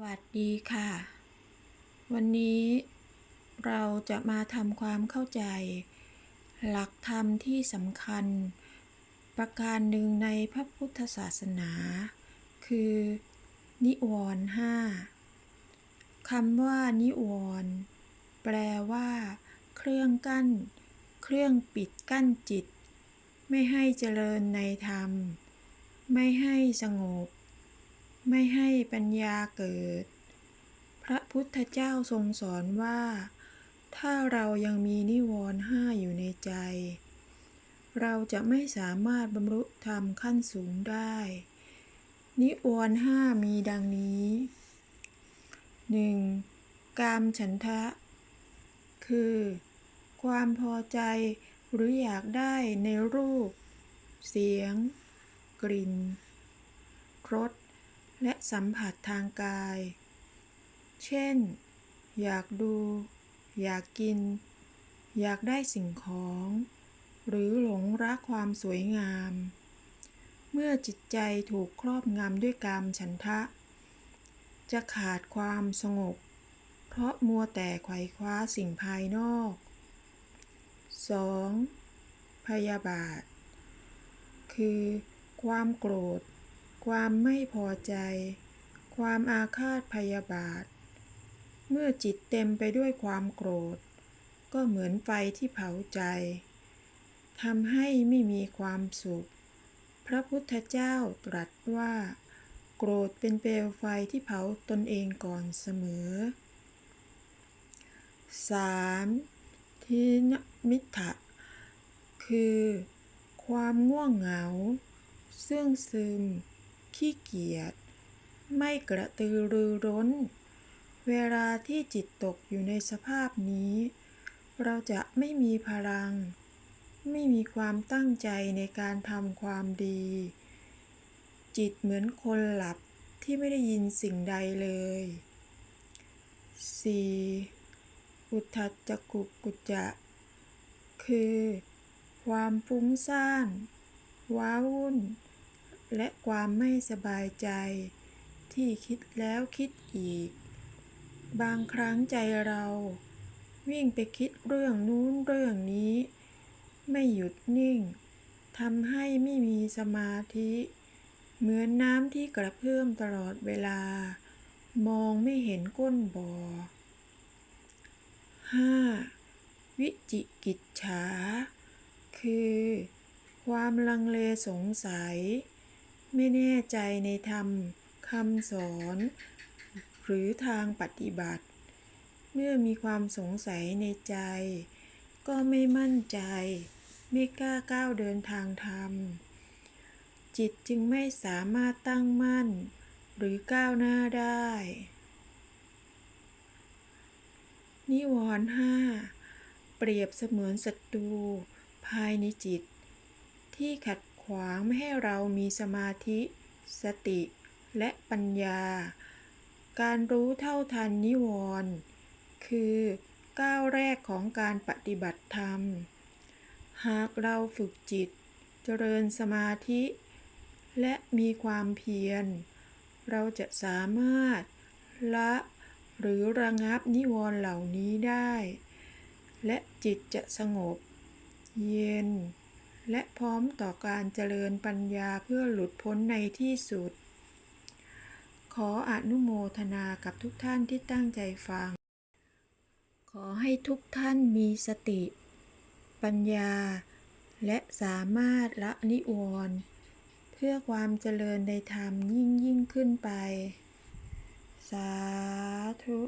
วัสดีค่ะ วันนี้เราจะมาทำความเข้าใจ หลักธรรมที่สำคัญ ประการหนึ่งในพระพุทธศาสนา คือ นิวรณ์ห้าคำว่านิวรณ์แปลว่า เครื่องกั้น เครื่องปิดกั้นจิต ไม่ให้เจริญในธรรม ไม่ให้สงบ ไม่ให้ปัญญาเกิด พระพุทธเจ้าทรงสอนว่า ถ้าเรายังมีนิวรณ์ห้าอยู่ในใจ เราจะไม่สามารถบรรลุธรรมขั้นสูงได้ นิวรณ์ห้ามีดังนี้ 1. กามฉันทะ คือ ความพอใจหรืออยากได้ในรูป เสียง กลิ่นรส และสัมผัสทางกาย เช่น อยากดู อยากกิน อยากได้สิ่งของ หรือหลงรักความสวยงาม เมื่อจิตใจถูกครอบงำด้วยกามฉันทะ จะขาดความสงบ เพราะมัวแต่ไขว่คว้าสิ่งภายนอก 2. พยาบาท คือความโกรธ ความไม่พอใจ ความอาฆาตพยาบาท เมื่อจิตเต็มไปด้วยความโกรธ ก็เหมือนไฟที่เผาใจทำให้ไม่มีความสุข พระพุทธเจ้าตรัสว่า โกรธเป็นเปลวไฟที่เผาตนเองก่อนเสมอ 3. ทินมิทะคือ ความง่วงเหงา เสื่องซึม ขี้เกียจ ไม่กระตือรือร้น เวลาที่จิตตกอยู่ในสภาพนี้ เราจะไม่มีพลัง ไม่มีความตั้งใจในการทำความดี จิตเหมือนคนหลับที่ไม่ได้ยินสิ่งใดเลย 4. อุทธัจจกุกุจจะ คือ ความฟุ้งซ่าน ว้าวุ่น และความไม่สบายใจ ที่คิดแล้วคิดอีก บางครั้งใจเรา วิ่งไปคิดเรื่องนู้นเรื่องนี้ ไม่หยุดนิ่งทำให้ไม่มีสมาธิ เหมือนน้ำที่กระเพื่อมตลอดเวลา มองไม่เห็นก้นบ่อ 5. วิจิกิจฉา คือ ความลังเลสงสัย ไม่แน่ใจในธรรมคำสอน หรือทางปฏิบัติ เมื่อมีความสงสัยในใจ ก็ไม่มั่นใจ ไม่กล้าก้าวเดินทางธรรม จิตจึงไม่สามารถตั้งมั่น หรือก้าวหน้าได้ นิวรณ์ห้าเปรียบเสมือนศัตรูภายในจิต ที่ขัด ขวางไม่ให้เรามีสมาธิ สติ และปัญญา การรู้เท่าทันนิวรณ์คือก้าวแรกของการปฏิบัติธรรม หากเราฝึกจิต เจริญสมาธิ และมีความเพียร เราจะสามารถละหรือระงับนิวรณ์เหล่านี้ได้ และจิตจะสงบ เย็น และพร้อมต่อการเจริญปัญญาเพื่อหลุดพ้นในที่สุด ขออนุโมทนากับทุกท่านที่ตั้งใจฟัง ขอให้ทุกท่านมีสติ ปัญญา และสามารถละนิวรณ์เพื่อความเจริญในธรรมยิ่งยิ่งขึ้นไป สาธุ